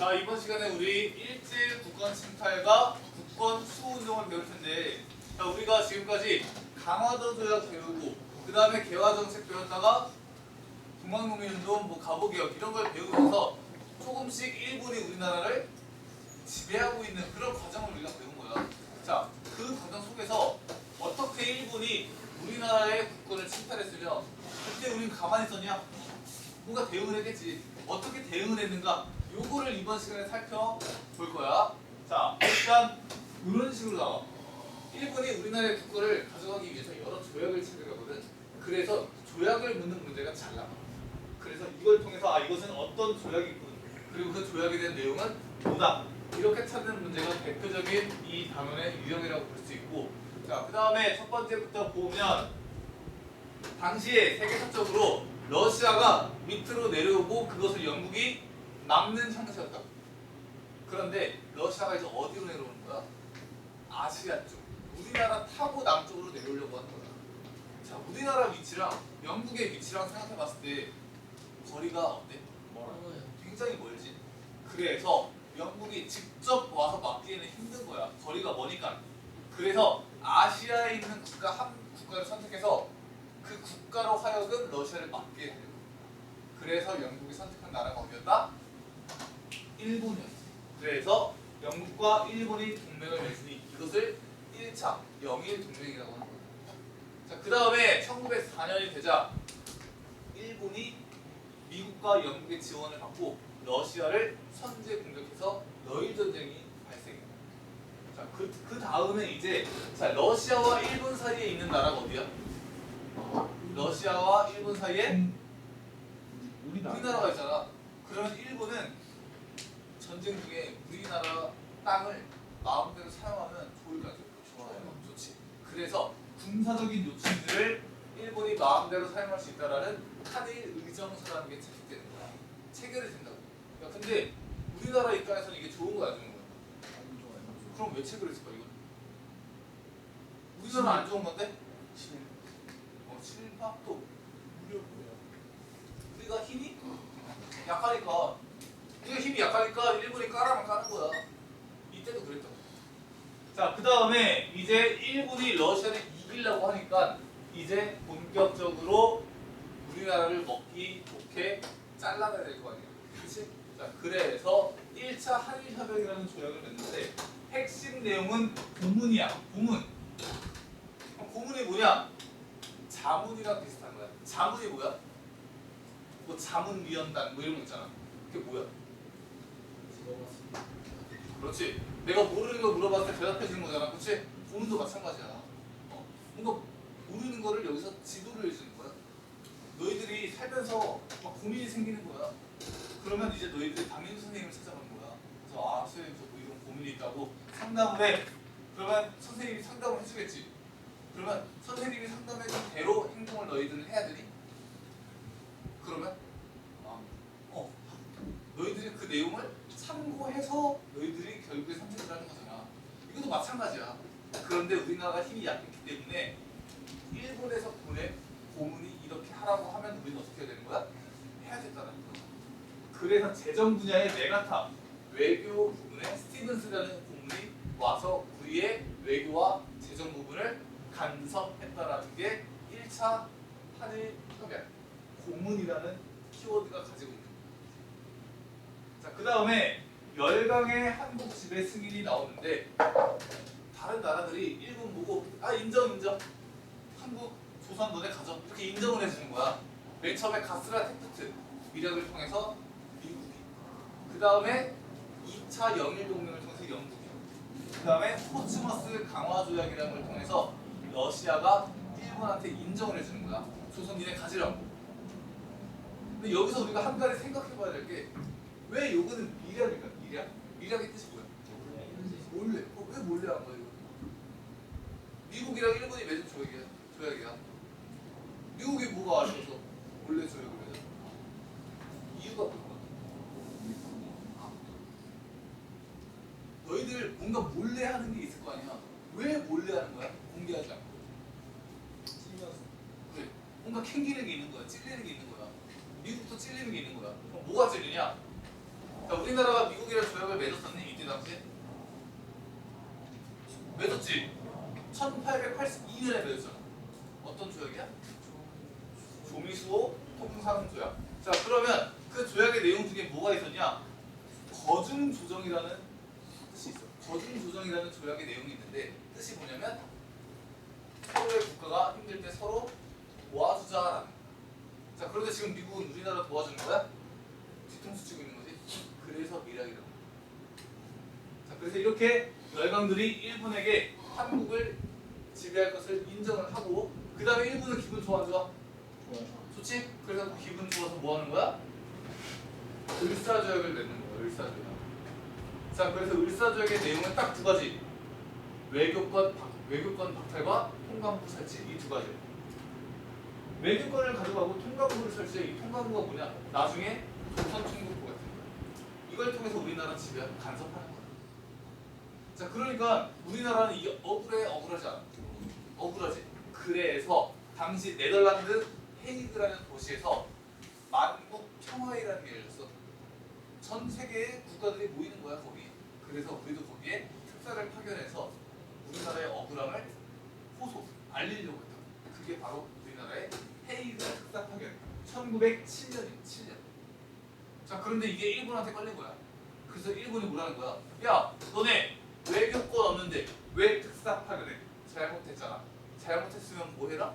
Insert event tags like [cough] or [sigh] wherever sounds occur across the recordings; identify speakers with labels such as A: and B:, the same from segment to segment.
A: 자 이번 시간에 우리 일제 국권 침탈과 국권 수호 운동을 배울 텐데 자 우리가 지금까지 강화도 조약 배우고 그 다음에 개화 정책 배웠다가 중앙농민운동, 뭐 가보개혁 이런 걸 배우면서 조금씩 일본이 우리나라를 지배하고 있는 그런 과정을 우리가 배운 거야. 자 그 과정 속에서 어떻게 일본이 우리나라의 국권을 침탈했으면 그때 우린 가만히 있었냐? 뭔가 대응을 했겠지. 어떻게 대응을 했는가? 요거를 이번 시간에 살펴볼 거야. 자, 일단 이런 식으로 나와. 일본이 우리나라의 국권을 가져가기 위해서 여러 조약을 체결하거든. 그래서 조약을 묻는 문제가 잘 나와. 그래서 이걸 통해서 아 이것은 어떤 조약이군. 그리고 그 조약에 대한 내용은 뭐다. 이렇게 찾는 문제가 대표적인 이 단원의 유형이라고 볼 수 있고 자, 그 다음에 첫 번째부터 보면 당시에 세계사적으로 러시아가 밑으로 내려오고 그것을 영국이 막는 형태였다. 그런데 러시아가 이제 어디로 내려오는 거야? 아시아 쪽. 우리나라 타고 남쪽으로 내려오려고 하는 거야. 자, 우리나라 위치랑 영국의 위치랑 생각해 봤을 때 거리가 어때? 굉장히 멀지. 그래서 영국이 직접 와서 막기에는 힘든 거야. 거리가 머니까. 그래서 아시아에 있는 국가 한 국가를 선택해서 그 국가로 하여금 러시아를 막게 해요. 그래서 영국이 선택한 나라가 어디였다? 일본이었어. 그래서 영국과 일본이 동맹을 맺으니 이것을 1차 영일 동맹이라고 하는 거야. 자, 그 다음에 1904년이 되자 일본이 미국과 영국의 지원을 받고 러시아를 선제 공격해서 러일 전쟁이 발생해요. 자, 그, 그 다음에 이제 자 러시아와 일본 사이에 있는 나라가 어디야? 러시아와 일본 사이에 우리나라가 있잖아. 그러면 일본은 전쟁 중에 우리나라 땅을 마음대로 사용하면 좋을까? 좋아요. 좋지. 그래서 군사적인 요청들을 일본이 마음대로 사용할 수 있다라는 한일 의정서라는 게 체결되는 거야. 체결이 된다고. 야, 근데 우리나라 입장에서는 이게 좋은 거야, 좋은 거야? 그럼 왜 체결했을까 이거? 우리나라 안 좋은 건데? 어, 친일파 또 우리가 힘이 약하니까 우리가 힘이 약하니까 일본이 까라면 까는 거야. 이때도 그랬던 거야. 자, 그 다음에 이제 일본이 러시아를 이기려고 하니까 이제 본격적으로 우리나라를 먹기 좋게 잘라내야 될 거 아니야. 그렇지? 자, 그래서 1차 한일 협약이라는 조약을 맺는데 핵심 내용은 고문이야. 고문. 고문이 뭐냐? 자문이랑 비슷한 거야. 자문이 뭐야? 뭐 자문위원단 뭐 이런 거 있잖아. 그게 뭐야? 그렇지. 내가 모르는 거 물어봤을 때 대답해 주는 거잖아. 그렇지? 고문도 마찬가지야. 어. 뭔가 모르는 거를 여기서 지도를 해주는 거야. 너희들이 살면서 막 고민이 생기는 거야. 그러면 이제 너희들이 담임 선생님을 찾아가는 거야. 그래서 아 선생님 저 뭐 이런 고민이 있다고 상담을 해. 그러면 선생님이 상담을 해주겠지. 그러면 선생님이 상담해준 대로 행동을 너희들은 해야 되니? 그러면 아, 어 너희들이 그 내용을 참고해서 너희들이 결국에 선택을 하는 거잖아. 이것도 마찬가지야. 그런데 우리나라가 힘이 약했기 때문에 일본에서 보낸 고문이 이렇게 하라고 하면 우리는 어떻게 해야 되는 거야? 해야겠다는 거야. 그래서 재정 분야의 메가탑 외교 부분에 스티븐스라는 고문이 와서 우리의 외교와 재정 부분을 간섭했다라는 게 1차 한일 협약 고문이라는 키워드가 가지고 있는 거예요. 자, 그 다음에 열강의 한국 지배 승인이 나오는데 다른 나라들이 일본 보고 아 인정 인정 한국 조선 너네 가져 이렇게 인정을 해주는 거야. 맨 처음에 가스라 테프트 미력을 통해서 미국이 그 다음에 2차 영일 동맹을 통해서 영국이 그 다음에 포츠머스 강화 조약이라는 걸 통해서 러시아가 일본한테 인정을 해주는 거야. 조선 니네 가지라고. 근데 여기서 우리가 한 가지 생각해봐야 될 게 왜 요거는 미략 미략? 미략의 뜻이 뭐야? 몰래. 어, 왜 몰래 한 거야 이거? 미국이랑 일본이 맺은 조약이야. 조약이야. 미국이 뭐가 아쉬워서 몰래 조약을 맺어? 이유가 뭘까? 너희들 뭔가 몰래 하는 게 있을 거 아니야? 왜 몰래 하는 거야? 공개하지 않고. 그래. 뭔가 캥기는 게 있는 거야. 찔리는 게 있는 거야. 미국도 찔리는 게 있는 거야. 그럼 뭐가 찔리냐? 자, 우리나라가 미국이랑 조약을 맺었었니? 이때 당시에? 맺었지? 1882년에 맺었잖아. 어떤 조약이야? 조미수호 통상조약. 자, 그러면 그 조약의 내용 중에 뭐가 있었냐? 거중 조정이라는 뜻이 있어. 거중 조정이라는 조약의 내용이 있는데 뜻이 뭐냐면 서로의 국가가 힘들 때 서로 도와주자라는. 자, 미국은 우리나라 도와주는 거야? 뒤통수 치고 있는 거지. 그래서 미락이라고. 자, 그래서 이렇게 열강들이 일본에게 한국을 지배할 것을 인정을 하고 그 다음에 일본은 기분 좋아 안 좋아? 좋지? 그래서 기분 좋아서 뭐 하는 거야? 을사조약을 맺는 거야. 을사조약. 자, 그래서 을사조약의 내용은 딱 두 가지. 외교권 박, 외교권 박탈과 통감부 설치 이 두 가지. 외교권을 가져가고 통감부를 설치해 이 통감부가 뭐냐? 나중에 조선 총국부 같은 거야. 이걸 통해서 우리나라 지배 간섭하는 거야. 자, 그러니까 우리나라는 이게 억울해 억울하지 않아. 억울하지. 그래서 당시 네덜란드 헤이그라는 도시에서 만국 평화회의라는 게 열렸어. 전 세계의 국가들이 모이는 거야 거기. 그래서 우리도 거기에 특사를 파견해서 우리나라의 억울함을 호소 알리려고 했다. 그게 바로 우리나라의 헤이그 특사 파견. 1907년이야. 7년. 자 그런데 이게 일본한테 걸린 거야. 그래서 일본이 뭐라는 거야? 야 너네 외교권 없는데 왜 특사 파견해? 잘못했잖아. 잘못했으면 뭐 해라?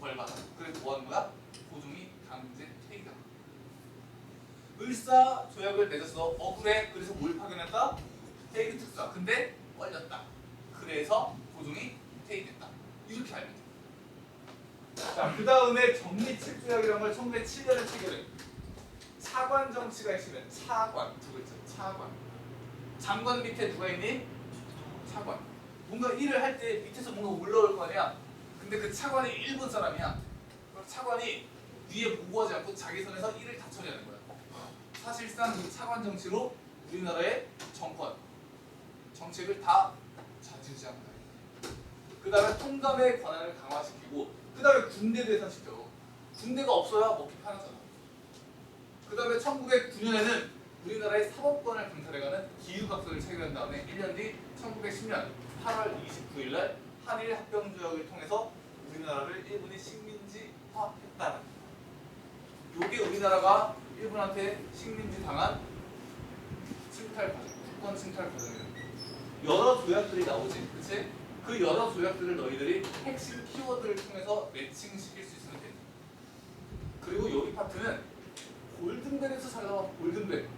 A: 벌 받아. 그래서 뭐 하는 거야? 고종이 강제 퇴위다. 을사 조약을 맺었어. 억울해. 그래서 뭘 파견했다? 퇴위 특사. 근데 걸렸다. 그래서 고종이 퇴위됐다. 이렇게 알면 돼. 자, 그 다음에 정리책 조약이라는 걸 1907년에 체결해. 차관 정치가 있으면 차관 두 글자 차관. 장관 밑에 누가 있니? 차관. 뭔가 일을 할 때 밑에서 뭔가 올라올 거 아니야. 근데 그 차관이 일본 사람이야. 그럼 차관이 위에 보고하지 않고 자기 선에서 일을 다 처리하는 거야. 사실상 이 차관 정치로 우리나라의 정권, 정책을 다 좌지우지합니다. 그 다음에 통감의 권한을 강화시키고 그 다음에 군대 대상시켜. 군대가 없어야 먹기 편하잖아. 그 다음에 1909년에는 우리나라의 사법권을 강탈해가는 기후각서를 체결한 다음에 1년 뒤 1910년 8월 29일 날 한일 합병조약을 통해서 우리나라를 일본이 식민지화했다는 요게 우리나라가 일본한테 식민지 당한 침탈 과정, 국권 침탈 과정이에요. 여러 조약들이 나오지, 그치? 그 여러 조약들을 너희들이 핵심 키워드를 통해서 매칭시킬 수 있으면 돼. 그리고 여기 파트는 골든벨에서 잘 나와, 골든벨.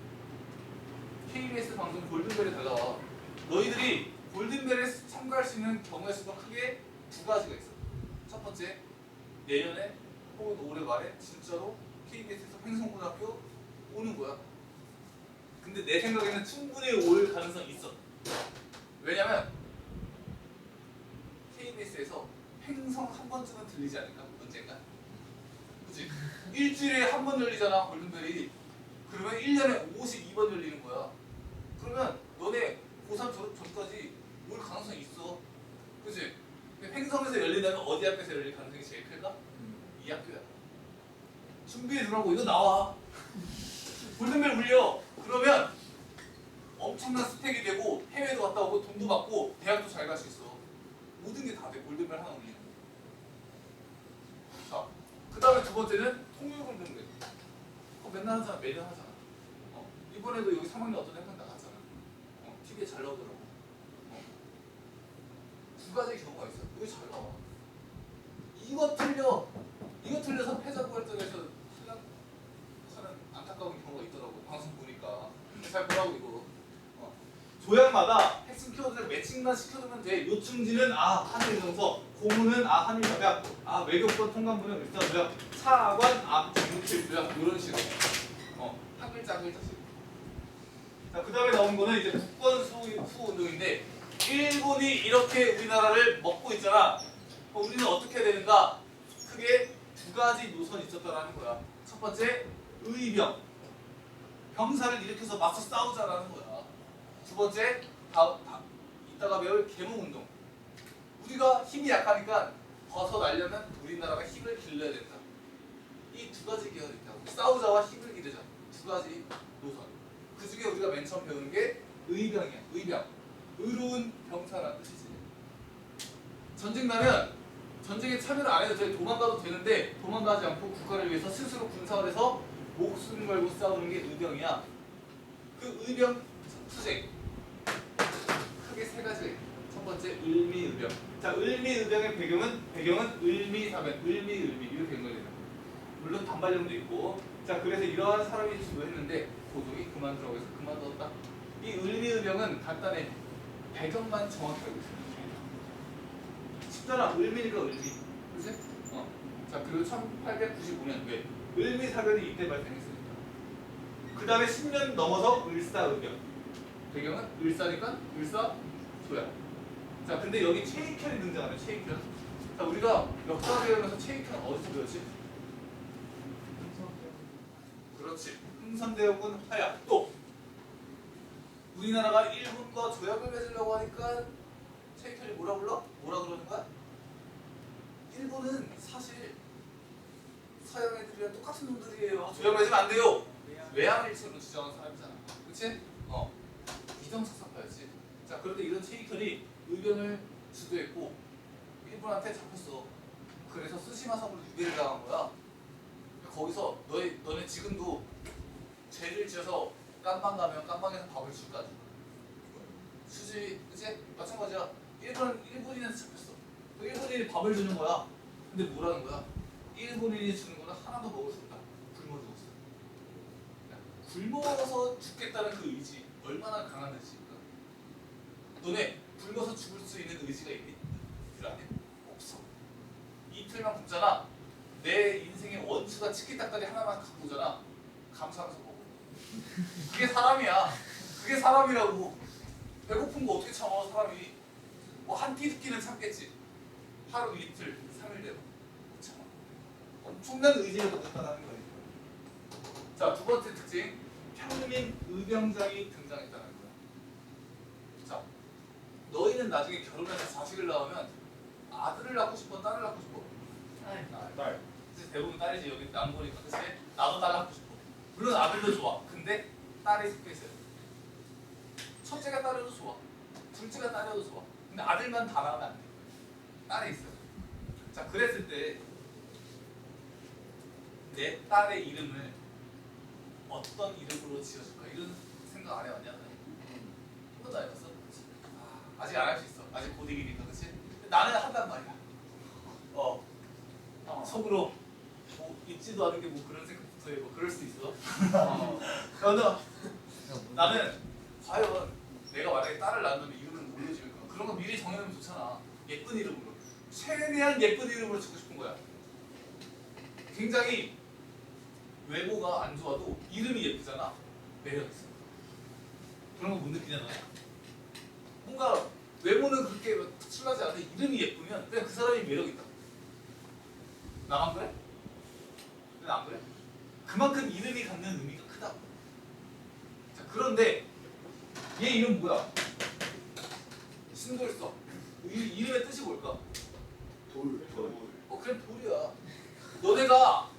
A: KBS 방송 골든벨에 잘 나와. 너희들이 골든벨에 참가할 수 있는 경우의 수가 크게 두 가지가 있어. 첫 번째, 내년에 혹은 올해 말에 진짜로 KBS에서 횡성고등학교 오는 거야. 근데 내 생각에는 충분히 올 가능성이 있어. 왜냐면 KBS에서 횡성 한 번쯤은 들리지 않을까? 언젠가? 그치? 일주일에 한 번 열리잖아, 골든벨이. 그러면 1년에 52번 열리는 거야. 그러면 너네 고3 졸업 전까지 올 가능성이 있어. 근데 횡성에서 열린다면 어디 학교에서 열릴 가능성이 제일 클까? 이 학교야. 준비해 두라고 이거 나와. 골든벨 울려. 그러면 엄청난 스펙이 되고 해외도 갔다 오고 돈도 받고 대학도 잘 갈 수 있어. 모든 게 다 돼. 골든벨 하나 울리는. 자, 그 다음에 두 번째는 통일 골든벨. 그거 맨날 하잖아. 매년 하잖아. 어, 이번에도 여기 3학년 어떤 학생 나갔잖아. 어, TV에 잘 나오더라고. 어. 두 가지 경우가 있어. 이거 잘 나와. 이거 틀려. 이거 틀려서 패자부활전에서 신랑 하는 안타까운 경우가 있더라고. 방송 보니까. 잘 보라고 이거. 어. 조약마다 키워드를 매칭만 시켜두면 돼. 요충지는 아 한일정서, 고문은 아 한일협약, 아 외교권 통감부는 을사조약, 차관 아 정무실조약 이런 식으로. 어, 한 글자 한 글자씩. 자, 그 다음에 나온 거는 이제 국권 수호, 운동인데 일본이 이렇게 우리나라를 먹고 있잖아. 그럼 우리는 어떻게 해야 되는가? 크게 두 가지 노선이 있었다라는 거야. 첫 번째 의병. 병사를 일으켜서 맞서 싸우자라는 거야. 두 번째 다, 다 이따가 배울 계몽운동. 우리가 힘이 약하니까 벗어나려면 우리나라가 힘을 길러야 된다. 이 두 가지 계열이 있다고. 싸우자와 힘을 기르자. 두 가지 노선. 그 중에 우리가 맨 처음 배우는 게 의병이야. 의병. 의로운 병사라는 뜻이지. 전쟁 나면 전쟁에 참여를 안 해도 돼. 도망가도 되는데 도망가지 않고 국가를 위해서 스스로 군사를 해서 목숨 걸고 싸우는 게 의병이야. 그 의병 크게 세 있다. 첫 번째 을미의병. 자, 을미의병의 배경은 배경은 을미사변, 을미을미 이렇게 된 거예요. 물론 반발령도 있고. 자, 그래서 이러한 사람이 주도했는데 고종이 그만두라고 해서 그만뒀다. 이 을미의병은 간단해. 배경만 정확히 알고 있어요. 쉽잖아. 을미니까 을미. 그지? 어. 자, 그리고 1895년 왜? 을미 사변이 이때 발생했으니까. 그 다음에 10년 넘어서 을사의병. 배경은 을사니까 을사 조야. 자, 근데 여기 체이현이 등장하네. 체이현. 자, 우리가 역사 배우면서 체이현 어디서 배웠지? 그렇지. 흥선대원군 하야. 또 우리나라가 일본과 조약을 맺으려고 하니까 체이현이 뭐라 불러? 뭐라 그러는 거야? 일본은 사실 서양 애들이랑 똑같은 놈들이에요. 조약 맺으면 안 돼요. 외항일체로 주장한 사람이잖아. 그치? 어. 비정착사파였지. 자, 그런데 이런 체이컬이 의견을 주도했고 일본한테 잡혔어. 그래서 스시마 섬으로 유배를 당한 거야. 거기서 너희 너네 지금도 죄를 지어서 깜방 가면 깜방에서 밥을 줄까? 수지, 그치? 마찬가지야. 일본 일본인한테 잡혔어. 그 일본인이 밥을 주는 거야. 근데 뭐라는 거야? 일본인이 주는 거는 하나도 먹을 수 없다. 굶어 죽었어. 굶어서 죽겠다는 그 의지 얼마나 강한 의지일까? 너네 굶어서 죽을 수 있는 의지가 있니? 그 안에 없어. 이틀만 굶잖아. 내 인생의 원수가 치킨닭다리 하나만 갖고 오잖아. 감사하면서 먹어. 그게 사람이야. 그게 사람이라고. 배고픈 거 어떻게 참아 사람이? 뭐 한 끼는 참겠지. 하루 이틀 삼일 내로 못 참아. 엄청난 의지를 나타나는 거니까. 자, 두 번째 특징. 평민 의병장이 등장했다는. 자, 너희는 나중에 결혼해서 자식을 낳으면 아들을 낳고 싶어, 딸을 낳고 싶어? 딸. 딸. 이제 대부분 딸이지 여기 남고니까 그치? 나도 딸 낳고 싶어. 물론 아들도 좋아. 근데 딸이 섞여 있어요. 첫째가 딸이어도 좋아. 둘째가 딸이어도 좋아. 근데 아들만 다 낳으면 안 돼. 딸이 있어요. 자, 그랬을 때 내 딸의 이름을 어떤 이름으로 지어줄까 이런 생각 안 해봤냐? 한 번도 안 해봤어? 아, 아직 안 할 수 있어. 아직 고딩이니까 그치? 나는 한단 말이야. 어, 어 속으로 뭐 있지도 않은 게 뭐 그런 생각부터 해. 뭐 그럴 수 있어. 어. [laughs] 나는 나는 과연 내가 만약에 딸을 이름을 뭘로 지을까? 그런 거 미리 정해놓으면 좋잖아. 예쁜 이름으로. 최대한 예쁜 이름으로 짓고 싶은 거야. 굉장히 외모가 안 좋아도 이름이 예쁘잖아. 매력 있어. 그런 거 못 느끼잖아. 뭔가 외모는 그렇게 뭐 특출나지 않은데 이름이 예쁘면 그냥 그 사람이 매력 있다. 나안 그래? 나안 그래? 그만큼 이름이 갖는 의미가 크다. 자 그런데 얘 이름 뭐야? 신돌서. 이 이름의 뜻이 뭘까?
B: 돌.
A: 어 그래 돌이야. 너네가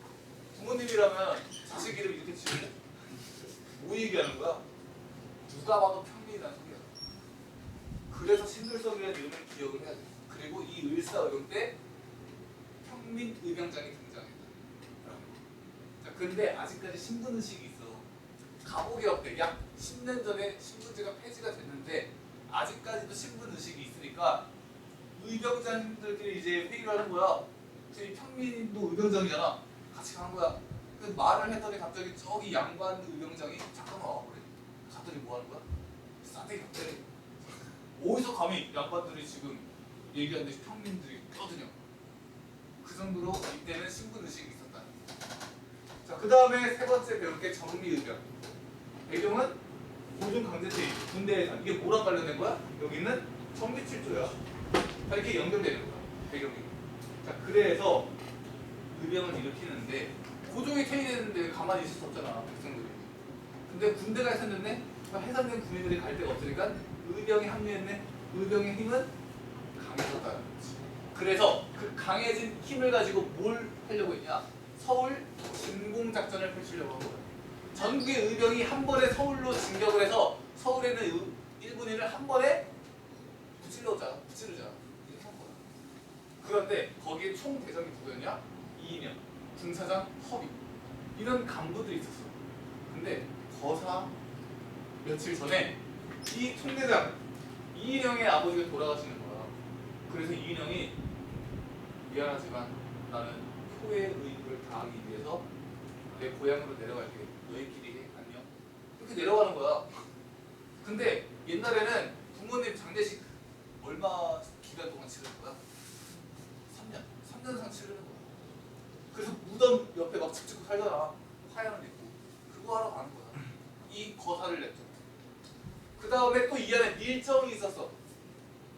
A: 부모님이라면 자식 이름 이렇게 지을래? 뭐 얘기하는 거야? 누가 봐도. 그래서 신돌성이라는 이름을 기억을 해야 돼. 그리고 이 을사의용 때 평민 의병장이 등장했다. 자, 근데 아직까지 신분의식이 있어. 가보개혁 때 약 10년 전에 신분제가 폐지가 됐는데 아직까지도 신분의식이 있으니까 의병장들끼리 이제 회의를 하는 거야. 저희 평민도 의병장이잖아. 같이 가는 거야. 그 말을 했더니 갑자기 저기 양반 의병장이 잠깐만 와 그래. 갔더니 뭐 하는 거야? 싸대기 갑자기 어디서 감히 양반들이 지금 얘기하는데 평민들이 껴드냐. 그 정도로 이때는 신분의식이 있었다. 자, 그 다음에 세 번째 배울 게 정리의병. 배경은 고종 강제퇴임, 군대에서 이게 뭐랑 관련된 거야? 여기는 정리칠조야. 다 이렇게 연결되는 거야. 배경이. 자, 그래서 의병을 일으키는데 고종이 퇴임했는데 가만히 있을 수 없잖아, 백성들이. 근데 군대가 있었는데 그 해산된 군인들이 갈 데가 없으니까 의병이 합류했네. 의병의 힘은 강해졌다는 거지. 그래서 그 강해진 힘을 가지고 뭘 하려고 했냐? 서울 진공 작전을 펼치려고 한 거야. 전국의 의병이 한 번에 서울로 진격을 해서 서울에는 의- 일본인을 한 번에 무찔러자, 무찌르자 이렇게. 그런데 거기에 총 대장이 누구였냐? 이인영, 군사장 허비 이런 간부들이 있었어. 근데 거사 며칠 전에 이 총대장 이인영의 아버지가 돌아가시는 거야. 그래서 이인영이 미안하지만 나는 효의 의무를 다하기 위해서 내 고향으로 내려갈게. 너희끼리 해. 안녕. 이렇게 내려가는 거야. 근데 옛날에는 부모님 장례식 얼마 기간 동안 치르는 거야? 3년. 3년 상 치르는 거야. 그래서 무덤 옆에 막집 짓고 살잖아. 화양을 입고. 그거 하러 가는 거야. 이 거사를 냈죠. 그 다음에 또 이 안에 밀정이 있었어.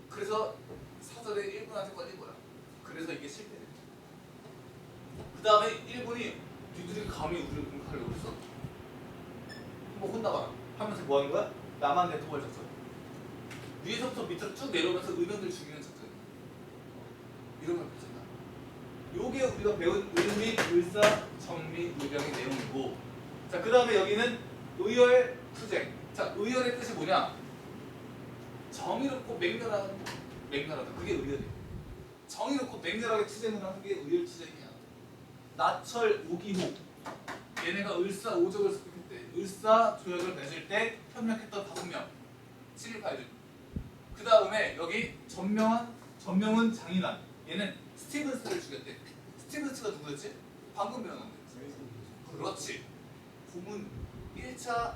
A: 그래서 사전에 일본한테 걸린 거야. 그래서 이게 실패됐죠. 그 다음에 일본이 니들이 감히 우리를 공격하려고 했어. 한번 혼나봐라. 하면서 뭐 하는 거야? 남한 대통령 작전. 위에서부터 밑으로 쭉 내려오면서 의병들 죽이는 작전. 이런 걸 배운다. 요게 우리가 배운 의미, 을사, 정미, 의병의 내용이고 자, 그 다음에 여기는 의열, 투쟁. 자, 의열의 뜻이 뭐냐? 정의롭고 맹렬한, 맹렬하다. 그게 의열이에요. 정의롭고 맹렬하게 투쟁을 하는 게 의열 투쟁이야. 나철, 오기호. 얘네가 을사 오적을 습격했대. 을사 조약을 맺을 때 협력했던 다섯 명. 718주. 그 다음에 여기 전명한 전명은 장인환. 얘는 스티븐스를 죽였대. 스티븐스가 누구였지? 방금 배웠는데. 그렇지. 고문 1차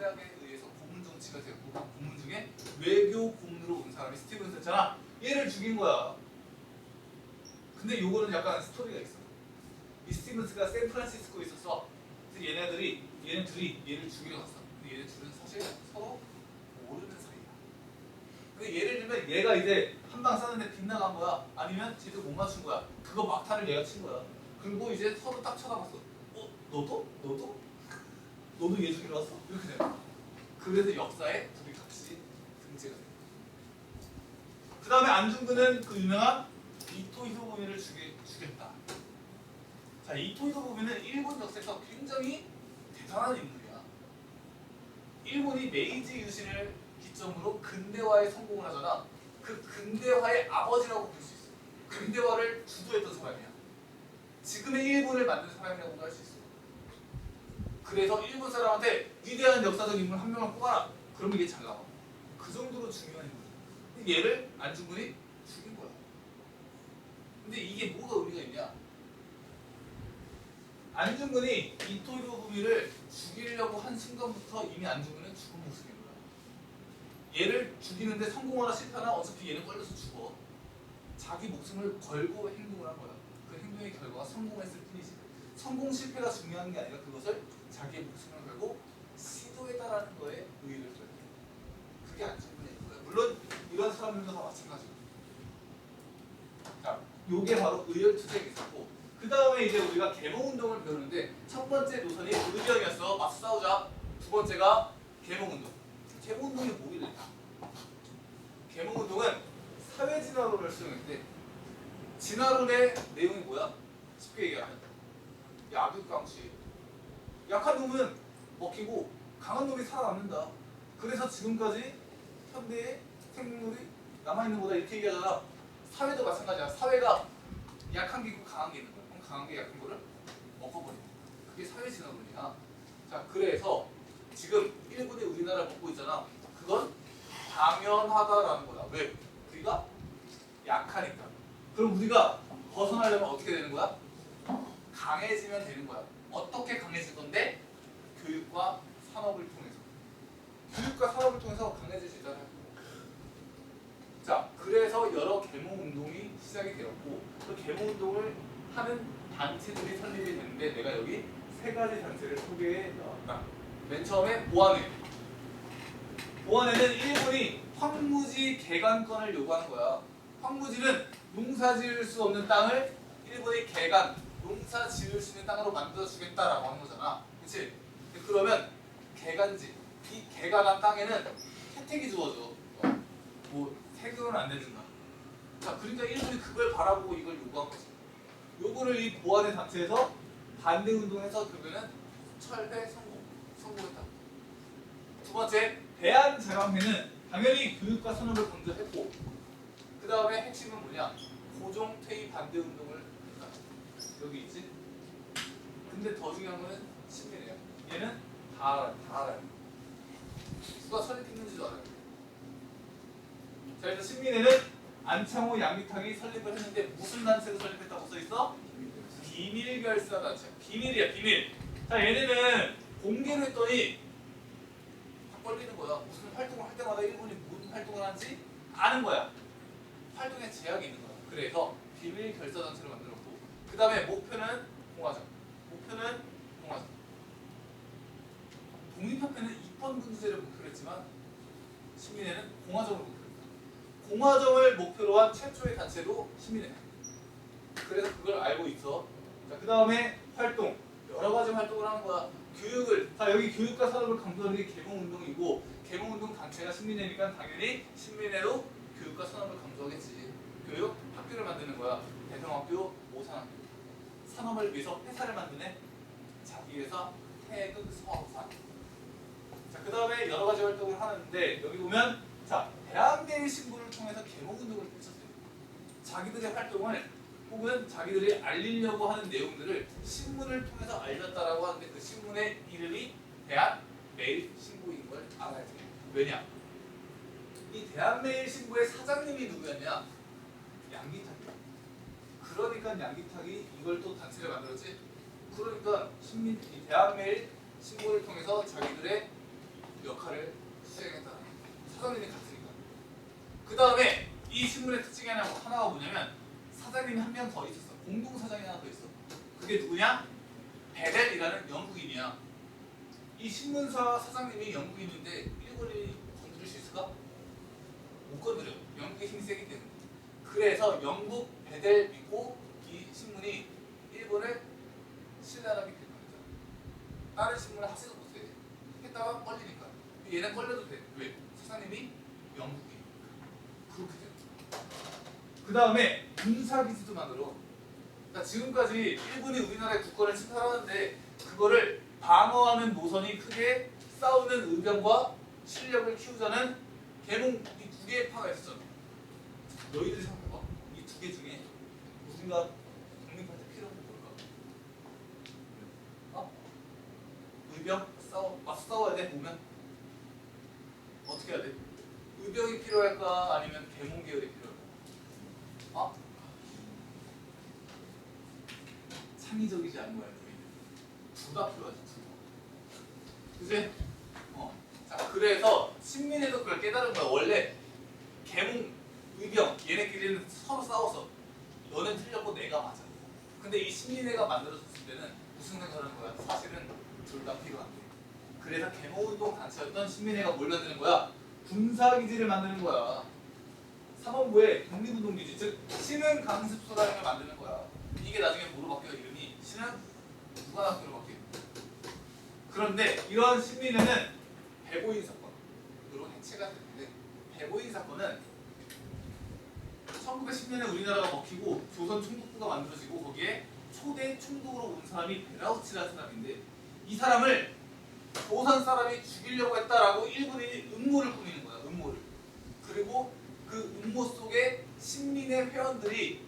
A: 협약에 의해서 고문 정치가 되었고 그 고문 중에 외교 고문으로 온 사람이 스티븐스였잖아. 얘를 죽인 거야. 근데 요거는 약간 스토리가 있어. 이 스티븐스가 샌프란시스코에 있었어. 얘네들이 얘네 둘이 얘를 죽이러 갔어. 근데 얘네 둘은 사실 서로 모르는 사이야. 그 예를 들면 얘가 이제 한 방 쐈는데 빗나간 거야. 아니면 쟤도 못 맞춘 거야. 그거 막타를 얘가 친 거야. 그리고 이제 서로 딱 쳐다봤어. 어? 너도? 너도? 너도 얘 죽이러 왔어? 이렇게 돼. 그래서 역사에 둘이 같이 등재가 돼. 그 다음에 안중근은 그 유명한 이토 히로부미를 죽이, 죽였다. 자, 이토 히로부미는 일본 역사에서 굉장히 대단한 인물이야. 일본이 메이지 유신을 기점으로 근대화에 성공을 하잖아. 그 근대화의 아버지라고 볼 수 있어. 근대화를 주도했던 사람이야. 지금의 일본을 만든 사람이라고도 할 수 있어. 그래서 일본 사람한테 위대한 역사적 인물 한 명을 뽑아라. 그러면 이게 잘 나와. 그 정도로 중요한 인물. 얘를 안중근이 죽인 거야. 근데 이게 뭐가 의미가 있냐? 안중근이 이토요 부미를 죽이려고 한 순간부터 이미 안중근은 죽은 모습인 거야. 얘를 죽이는데 성공하나 실패하나 어차피 얘는 걸려서 죽어. 자기 목숨을 걸고 행동을 한 거야. 그 행동의 결과가 성공했을 뿐이지. 성공 실패가 중요한 게 아니라 그것을 자기의 목숨을 걸고 시도해달라는 거에 의의를 돼. 그게 안중근의 거야. 물론 이런 사람들도 다 마찬가지고. 자, 요게 바로 의열 투쟁이 있었고 그 다음에 이제 우리가 계몽운동을 배우는데 첫 번째 노선이 의병이었어. 맞서 싸우자. 두 번째가 계몽운동. 계몽운동이 뭐길래? 계몽운동은 사회 진화론을 수용했는데 진화론의 내용이 뭐야? 쉽게 얘기하면 야득강시 약한 놈은 먹히고 강한 놈이 살아남는다. 그래서 지금까지 현대의 생물이 남아있는 거다 이렇게 얘기하잖아. 사회도 마찬가지야. 사회가 약한 게 있고 강한 게 있는 거야. 그럼 강한 게 약한 거를 거야. 그게 사회 진화론이야. 자, 그래서 지금 일본이 우리나라 먹고 있잖아. 그건 당연하다라는 거다. 왜? 우리가 약하니까. 그럼 우리가 벗어나려면 어떻게 되는 거야? 강해지면 되는 거야. 어떻게 강해질 건데? 교육과 산업을 통해서. 교육과 산업을 통해서 강해질 수 있잖아요. 자, 그래서 여러 계몽 운동이 시작이 되었고 그 계몽 운동을 하는 단체들이 설립이 됐는데 내가 여기 세 가지 단체를 소개해 나왔다. 맨 처음에 보안회. 보안회는 일본이 황무지 개간권을 요구한 거야. 황무지는 농사 지을 수 없는 땅을 일본이 개간, 농사 지을 수 있는 땅으로 만들어 주겠다라고 하는 거잖아. 그치? 그러면 개간지, 이 개간한 땅에는 혜택이 주어져. 어, 뭐 세금은 안 내준다. 자, 그러니까 일본이 그걸 바라보고 이걸 요구한 거지. 요거를 이 보안의 단체에서 반대 운동해서 그러면은 철회 성공. 성공했다. 두 번째, 대한 제왕회는 당연히 교육과 산업을 강조했고 그 다음에 핵심은 뭐냐? 고종 퇴위 반대 운동을. 여기 있지? 근데 더 중요한 거는 신민이에요. 얘는 다 알아요. 다 알아요. 누가 설립했는지도 알아요. 자 일단 신민회는 안창호 양미탁이 설립을 했는데 무슨 단체로 설립했다고 써있어? 비밀결사 단체. 비밀이야 비밀. 자 얘네는 공개를 했더니 다 걸리는 거야. 무슨 활동을 할 때마다 일본이 무슨 활동을 하는지 아는 거야. 활동에 제약이 있는 거야. 그래서 비밀 결사 단체를 그 다음에 목표는 공화정. 목표는 공화정. 독립협회는 입헌 군주제를 목표로 했지만 시민회는 공화정을 목표로 했다. 공화정을 목표로 한 최초의 단체도 시민회. 그래서 그걸 알고 있어. 자, 그 다음에 활동. 여러 가지 활동을 하는 거야. 교육을. 자, 여기 교육과 산업을 강조하는 게 개몽운동이고, 개몽운동 단체가 신민회니까 당연히 신민회로 교육과 산업을 강조하겠지. 교육, 학교를 만드는 거야. 대성학교, 오산학교. 산업을 위해서 회사를 만드네. 자기 회사, 태극 서산. 자, 그 다음에 여러 가지 활동을 하는데, 여기 보면, 자, 대한민국 신부를 통해서 개몽운동을 펼쳤어요. 자기들의 활동을 혹은 자기들이 알리려고 하는 내용들을 신문을 통해서 알렸다라고 하는데 그 신문의 이름이 대한 매일 신부인 걸 알아야 돼요. 왜냐? 이 대한매일 신부의 사장님이 누구였냐? 양기탁이야. 그러니까 양기탁이 이걸 또 단체를 만들었지. 그러니까 신민 이 대한매일 신부를 통해서 자기들의 역할을 수행했다. 사장님이 같으니까. 그 다음에 이 신문의 특징이 하나 하나가 뭐냐면 사장님이 한 명 더 있었어. 공동 사장이 하나 더 있어. 그게 누구냐? 베델이라는 영국인이야. 이 신문사 사장님이 영국인인데 일본인이 건드릴 수 있을까? 못 건드려. 영국의 힘이 세기 때문에. 그래서 영국 베델 믿고 이 신문이 일본을 신뢰하기 때문이죠. 다른 신문을 하지도 못 해. 했다가 걸리니까. 얘는 걸려도 돼. 왜? 사장님이 영국인. 그렇게 돼. 그 다음에 군사기지도 만들어. 그러니까 지금까지 일본이 우리나라의 국권을 침탈하는데 그거를 방어하는 노선이 크게 싸우는 의견과 실력을 키우자는 개몽 이 두 개의 파가 있었잖아. 이 두 개 중에 우리가 독립할 때 필요한 건 뭘까? 어? 의병? 싸워? 맞서 싸워야 돼? 보면? 어떻게 해야 돼? 의병이 필요할까? 아니면 개몽 계열이 필요할까? 어? 창의적이지 않은 거야, 둘다 필요하지, 둘 다. 그지? 어. 자, 그래서 신민회도 그걸 깨달은 거야. 원래 개몽, 의병, 얘네끼리는 서로 싸웠어. 너는 틀렸고 내가 맞아. 근데 이 신민회가 만들어졌을 때는 무슨 생각을 하는 거야? 사실은 둘 다 필요한데. 그래서 개몽운동 단체였던 신민회가 뭘 만드는 거야? 군사기지를 만드는 거야. 사범부에 독립운동기지 즉 신흥 강습소라는 걸 만드는 거야. 이게 나중에 뭐로 바뀌어 이름이 신흥 누가학교로 바뀌어. 그런데 이런 신민회는 배고인 사건으로 해체가 됐는데 배고인 사건은 1910년에 우리나라가 먹히고 조선 총독부가 만들어지고 거기에 초대 총독으로 온 사람이 베라우치라는 사람인데 이 사람을 조선 사람이 죽이려고 했다라고 일본인이 음모를 꾸미는 거야 음모를 그리고 그 음모 속에 신민의 회원들이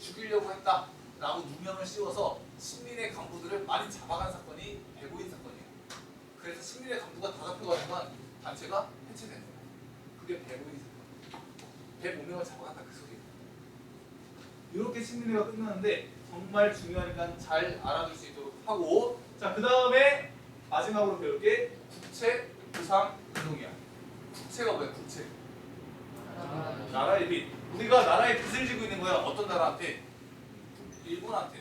A: 죽이려고 했다라고 누명을 씌워서 신민의 간부들을 많이 잡아간 사건이 배고인 사건이에요. 그래서 신민의 간부가 다 잡혀가지고 단체가 해체된 거예요. 그게 배고인. 105명을 잡아갔다 그 소리예요. 이렇게 신민회가 끝나는데 정말 중요하니까 잘 알아둘 수 있도록 하고 자 그 다음에 마지막으로 배울 게 국채 부상 운동이야. 국채가 뭐야? 국채. 나라의 빚. 우리가 나라의 빚을 지고 있는 거야. 어떤 나라한테? 일본한테.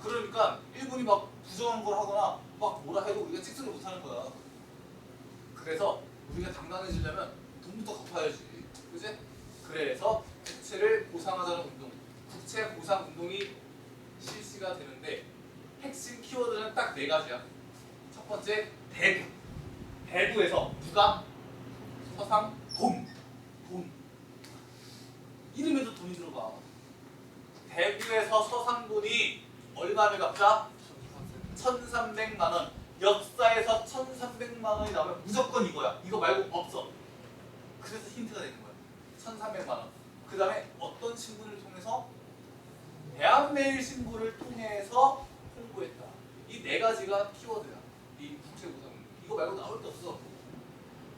A: 그러니까 일본이 막 부정한 걸 하거나 막 뭐라 해도 우리가 책수를 못 하는 거야. 그래서 우리가 당당해지려면 돈부터 갚아야지. 그지? 그래서 국채를 보상하자는 운동. 국채 보상 운동이 실시가 되는데 핵심 키워드는 딱 네 가지야. 첫 번째 대두. 대두에서 누가? 서상 돈. 돈. 이름에도 돈이 들어가. 대구에서 서상돈이 얼마를 갚자? 1,300만 원. 역사에서 1,300만 원이 나오면 무조건 이거야. 이거 말고 없어. 그래서 힌트가 되는 거야. 1,300만 원. 그 다음에 어떤 신문을 통해서 대한매일 신문을 통해서 홍보했다. 이 네 가지가 키워드야. 이 국제구성. 이거 말고 나올 게 없어.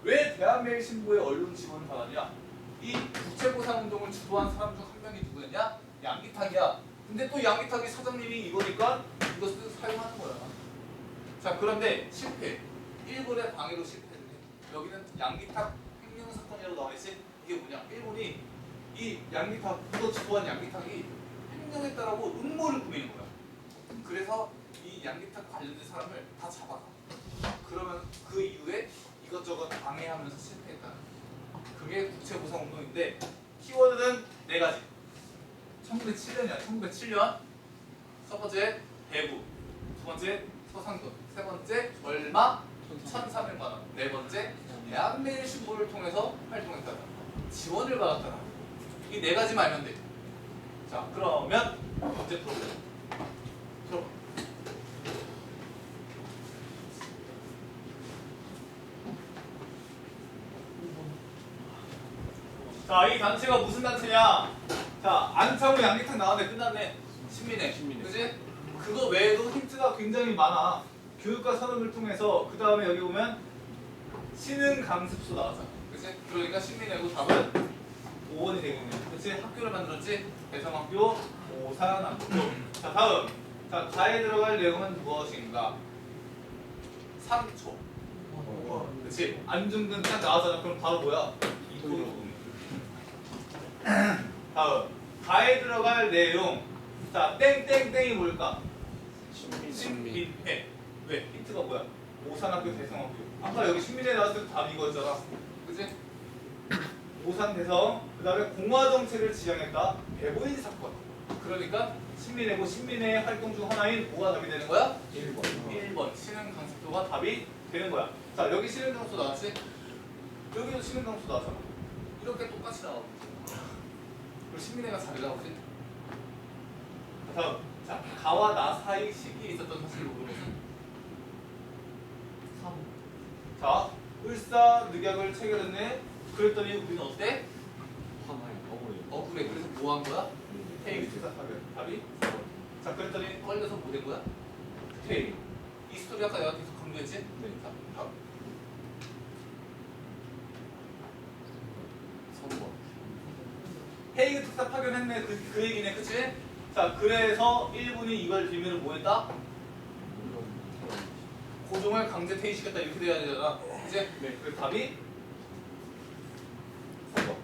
A: 왜 대한매일 신부의 언론 지원을 받았냐? 이 국제보상 운동을 주도한 사람 중 한 명이 누구였냐? 양기탁이야. 근데 또 양기탁이 사장님이 이거니까 이것을 사용하는 거야. 자 그런데 실패. 일본의 방해로 실패를 해. 여기는 양기탁 횡령 사건이라고 나와 있지. 이게 뭐냐? 일본이 이 양기탁 이거 주도한 양기탁이 횡령했다라고 음모를 꾸미는 거야. 그래서 이 양기탁 관련된 사람을 다 잡아가. 그러면 그 이후에 이것저것 방해하면서 실패했다. 그게 국채보상 운동인데 키워드는 네 가지. 1907년이야. 1907년. 첫 번째 대구, 두 번째 서상돈, 세 번째 얼마 1,300만 원, 네 번째 대한매일 신보를 통해서 활동했다. 지원을 받았다. 이네 가지만 알면 돼. 자, 그러면 문제 풀어보자. 풀어. 자, 이 단체가 무슨 단체냐? 자, 안창호 양기탁 나왔네. 끝났네. 신민회.
B: 신민회.
A: 그지? 그거 외에도 힌트가 굉장히 많아. 교육과 산업을 통해서 그 다음에 여기 보면 신흥 강습소 나왔잖아. 그지? 그러니까 신민회고 답은 5원이 되겠네. 그치? 학교를 만들었지? 대성학교, 오산학교. 자, 다음. 자, 가에 들어갈 내용은 무엇인가? 3초. 그치? 안중근 딱 나왔잖아. 그럼 바로 뭐야? 이토로 보면. 다음. 가에 들어갈 내용. 자, 땡땡땡이 뭘까? 신민회. 왜? 힌트가 뭐야? 오산학교, 대성학교. 아까 여기 신민회 나왔을 때 답이 이거였잖아. 그치? 오산 대성. 그 다음에 공화 정책을 지향했다. 배보인 사건. 그러니까 신민회고 신민회의 활동 중 하나인 뭐가 답이 되는 거야?
B: 1번
A: 1번 신흥 강습도가 답이 되는 거야. 자 여기 신흥 강습도 나왔지? 여기도 신흥 강습도 나왔잖아. 이렇게 똑같이 나와. 그리고 신민회가 잘 나오지? 다음 자 가와 나 사이 시기에 있었던 사실을 모르면서 자 을사늑약을 체결했네. 그랬더니 우리는 어때?
B: 하나의 어머니
A: 억울해. 그래서 뭐 한 거야? 테이크 투사 하면 답이 4번. 자 그랬더니 걸려서 뭐 된 거야? 테이. 이 스토리 아까 내가 계속 강조했지?
B: 네.
A: 자 다음.
B: 3번
A: 헤이그 특사 파견했네 그, 그 얘기네 그치? 자 그래서 일본이 이걸 빌미로 뭐 했다? 고종을 강제 퇴위시켰다 이렇게 돼야 되잖아 그치?
B: 네.
A: 그 답이 3번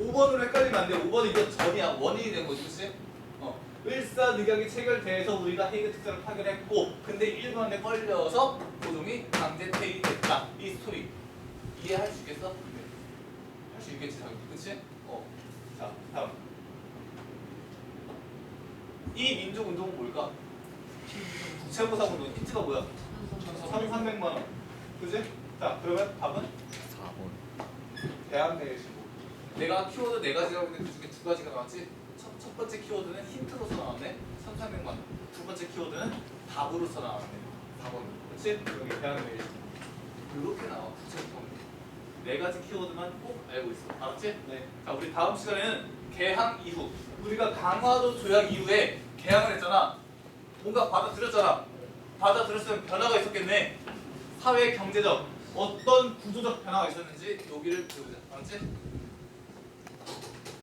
A: 5번으로 헷갈리면 안 돼 5번은 이거 전이야 원인이 된 거지 그치? 어. 일사늑약이 체결돼서 우리가 헤이그 특사를 파견했고 근데 일본에 걸려서 고종이 강제 퇴위됐다 이 스토리 이해할 수 있겠어? 할수 있겠지 당연히 그치? 어. 자 다음 이 민족운동은 뭘까? 운동 힌트가 뭐야? 300만 원. 그지? 자 그러면 답은?
B: 4번
A: 대한내일신고. 내가 키워드 네 가지라고 했는데 그 중에 두 가지가 나왔지? 첫, 첫 번째 키워드는 힌트로서 나왔네. 300만 원 두 번째 키워드는 답으로서 나왔네. 4번 그치? 여기 대한내일신고. 이렇게 나와 국채보상 네 가지 키워드만 꼭 알고 있어. 알았지?
B: 네.
A: 자 우리 다음 시간에는 개항 이후. 우리가 강화도 조약 이후에 개항을 했잖아 뭔가 받아들였잖아. 받아들였으면 변화가 있었겠네. 사회 경제적 어떤 구조적 변화가 있었는지 여기를 배우자. 알았지?